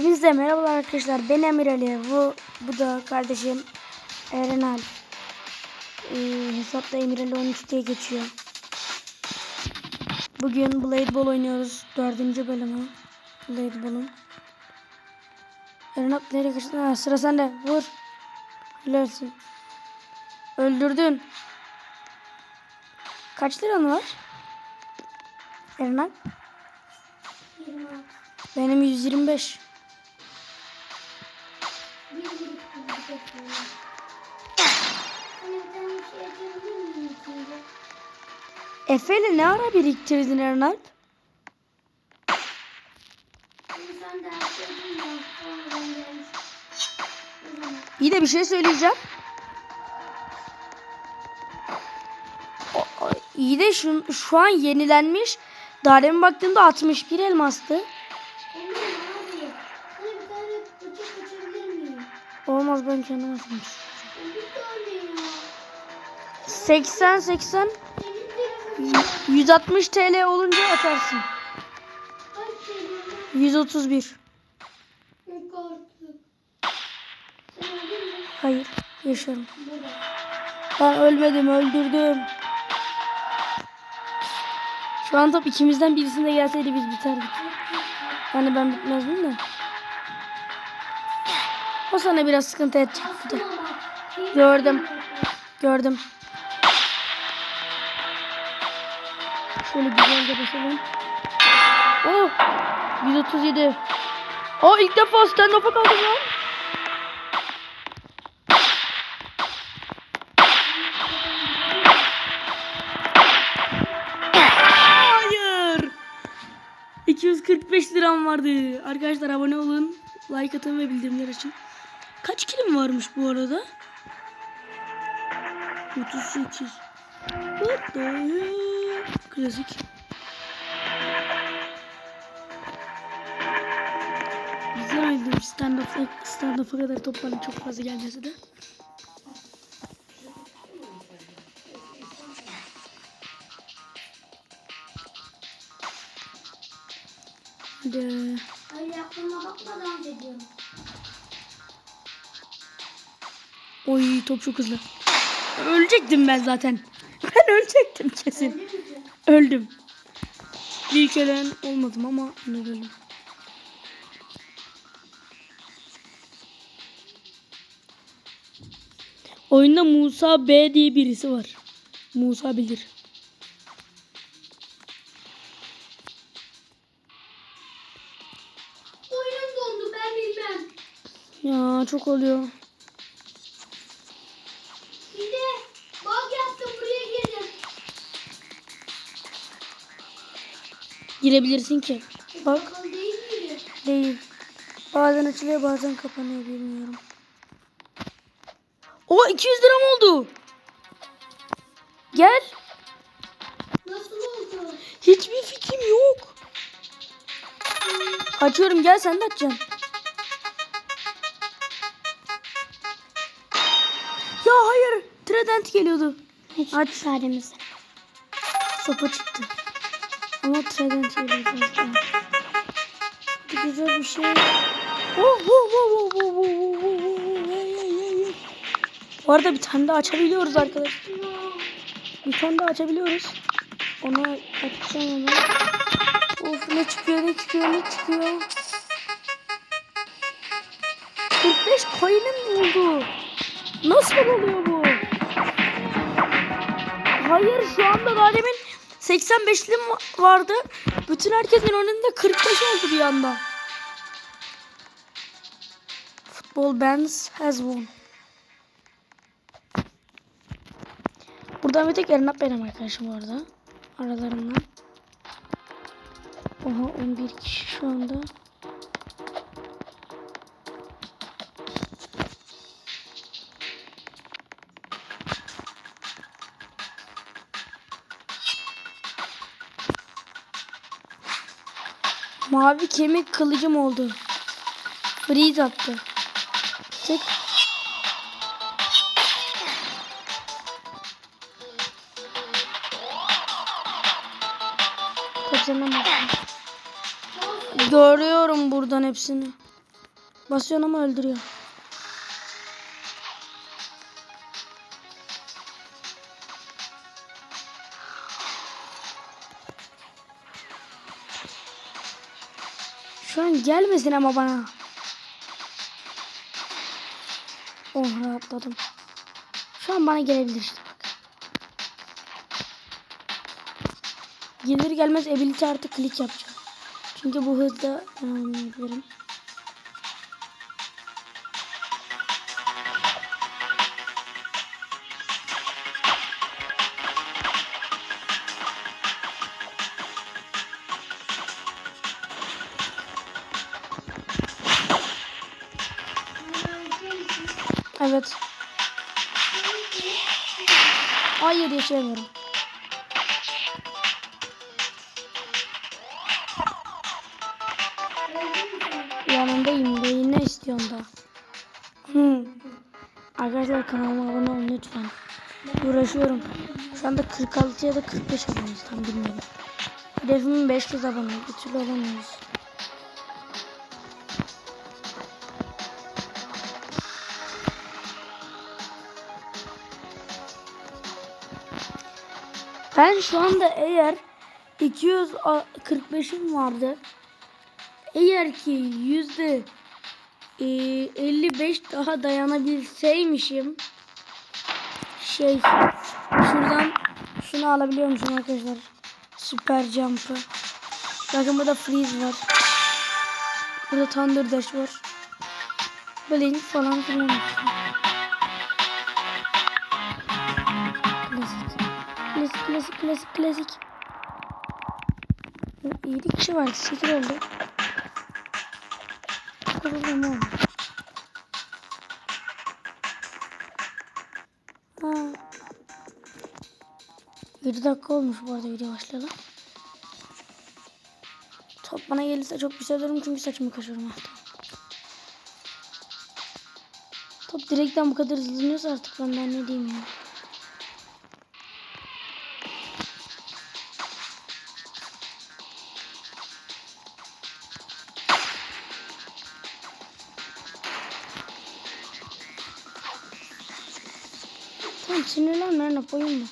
Hepinize merhabalar arkadaşlar. Ben Emir Ali. Bu, bu da kardeşim Eren Alp. Ee, hesapta Emir Ali 13 diye geçiyor. Bugün Blade Ball oynuyoruz. Dördüncü bölümü. Blade Ball'un. Eren Alp nereye kaçtın? Ha, sıra sende. Vur. Helalsin. Öldürdün. Kaç liran var? Eren Alp? Benim 125. Efe'yle ne ara biriktirdin Ernalp? İyi de bir şey söyleyeceğim. İyi de şu, şu an yenilenmiş. Daha baktığımda 61 elmastı. Olmaz ben kendim istiyorum. 80 80 160 TL olunca atarsın. 131. Hayır, yaşarım. Ben ölmedim, öldürdüm. Şu an top ikimizden birisinde gelseydi biz biterdik. Yani ben bitmezdim de. O sana biraz sıkıntı edecek bir de. Gördüm. Gördüm. Şöyle güzelce basalım. Oh! 137. Aa ilk defa stand up'a kaldım lan. Hayır. 245 liram vardı. Arkadaşlar abone olun. Like atın ve bildirimler açın. Kaç kilim varmış bu arada? 38. What the hell? Klasik. Güzel oynadım. Stand-up'a stand kadar topların çok fazla gelmesi de. Hadi. Hayır aklıma bakma dans ediyorum. Oy top çok hızlı. Ölecektim ben zaten. Ben ölecektim kesin. Öldüm. Bir ölen olmadım ama öldüm. Oyunda Musa B diye birisi var. Musa bilir. Oyunum dondu ben bilmem. Ya çok oluyor. Girebilirsin ki. Bak değil. Bazen açılıyor bazen kapanıyor bilmiyorum. O 200 liram oldu. Gel. Nasıl oldu? Hiçbir fikrim yok. Açıyorum gel sen de açacaksın. Ya hayır. Trident geliyordu. Aç. Sademiz. Sopa çıktı. Ama treden çevireceğiz ben. Güzel bir şey. Bu arada bir tane daha açabiliyoruz arkadaşlar. Bir tane daha açabiliyoruz. Ona açacağım onu. Of ne çıkıyor ne çıkıyor ne çıkıyor. 45 coin'im buldu. Nasıl oluyor bu? Hayır şu anda daha demin 85'lim vardı. Bütün herkesin önünde 45 oldu bir anda. Football Bands has won. Buradan bir tek Ernap benim arkadaşım bu arada. Aralarından. Oha 11 kişi şu anda. Mavi kemik kılıcım oldu. Freeze attı. Tık. Kaçınamazsın. Görüyorum buradan hepsini. Basıyorsun ama öldürüyor. Gelmesin ama bana. Oh rahatladım. Şu an bana gelebilir işte. Gelir gelmez ability artı klik yapacağım. Çünkü bu hızda ben oynayabilirim. Evet. Hayır yaşayamıyorum. Yanındayım. Neyi ne istiyorsun da? Hmm. Arkadaşlar kanalıma abone olun lütfen. Uğraşıyorum. Şu anda 46 ya da 45 aboneyiz tam bilmiyorum. Hedefim 500 abone. Bir türlü olamıyoruz. Ben şu anda eğer 245'im vardı. Eğer ki yüzde e, 55 daha dayanabilseymişim şey şuradan şunu alabiliyormuşum arkadaşlar. Süper jump'ı. Bakın burada freeze var. Burada thunder dash var. Blink falan filan. Klasik klasik klasik klasik. 7 kişi var. 8 oldu. Kırıldım oğlum. Ha. 7 dakika olmuş bu arada video başlayalı. Top bana gelirse çok güzel olurum çünkü saçımı kaşıyorum hafta. Top direkten bu kadar hızlanıyorsa artık ben, ben ne diyeyim ya. Tamam sinirlenme Erna koyun mu?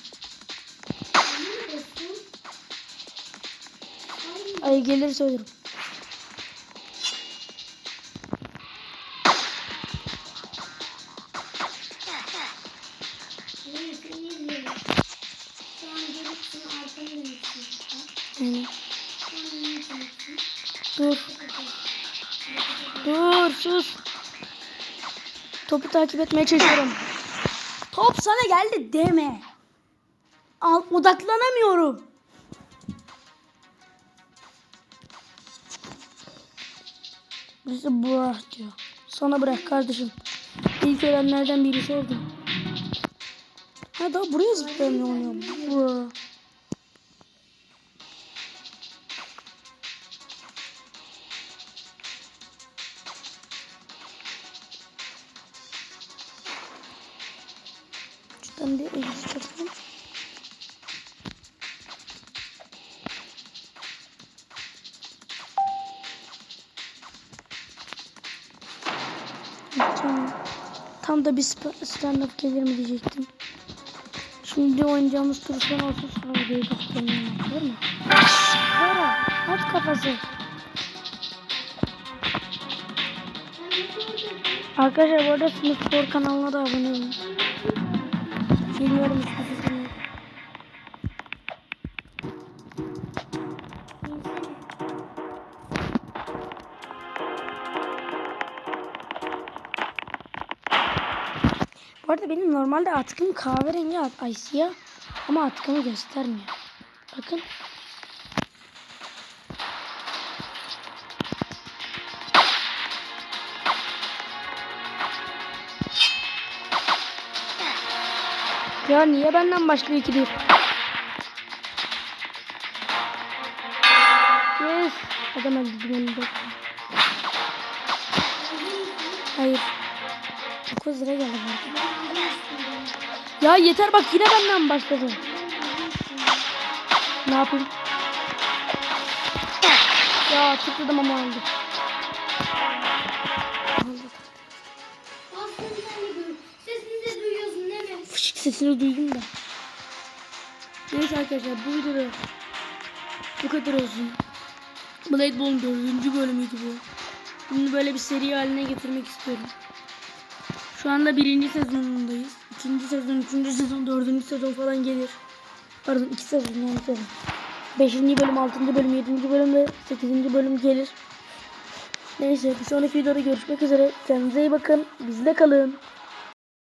Ay gelir söylerim. Dur. Dur sus. Topu takip etmeye çalışıyorum. Top sana geldi deme. Al, odaklanamıyorum. Birisi bırak diyor. Sana bırak kardeşim. İlk ölenlerden birisi oldum. Ha daha buraya zıplayamıyor oynuyor. Bırak. Şuradan bir. Tamam. Tam da bir sp- stand up gelir mi diyecektim. Şimdi oynayacağımız tur son olsun sonra videoyu kapatalım. Olur mu? Zara at kafası. Arkadaşlar bu arada Smith Spor kanalına da abone olun. Bilmiyorum hiçbir. Bu arada benim normalde atkım kahverengi ay siyah ama atkımı göstermiyor. Bakın. Ya niye benden başlıyor ki değil? Yes. Adam öldürdüm onu. Hayır. 9 lira geldi. Ya yeter bak yine benden başladı. Ne yapayım? Ya tıkladım ama oldu. Sesini duydum da. Neyse arkadaşlar bu videoda bu kadar olsun. Blade Ball'un dördüncü bölümüydü bu. Bunu böyle bir seri haline getirmek istiyorum. Şu anda birinci sezonundayız. İkinci sezon, üçüncü sezon, dördüncü sezon falan gelir. Pardon iki sezon yani sezon. Beşinci bölüm, altıncı bölüm, yedinci bölüm ve sekizinci bölüm gelir. Neyse bir sonraki videoda görüşmek üzere. Kendinize iyi bakın. Bizde kalın.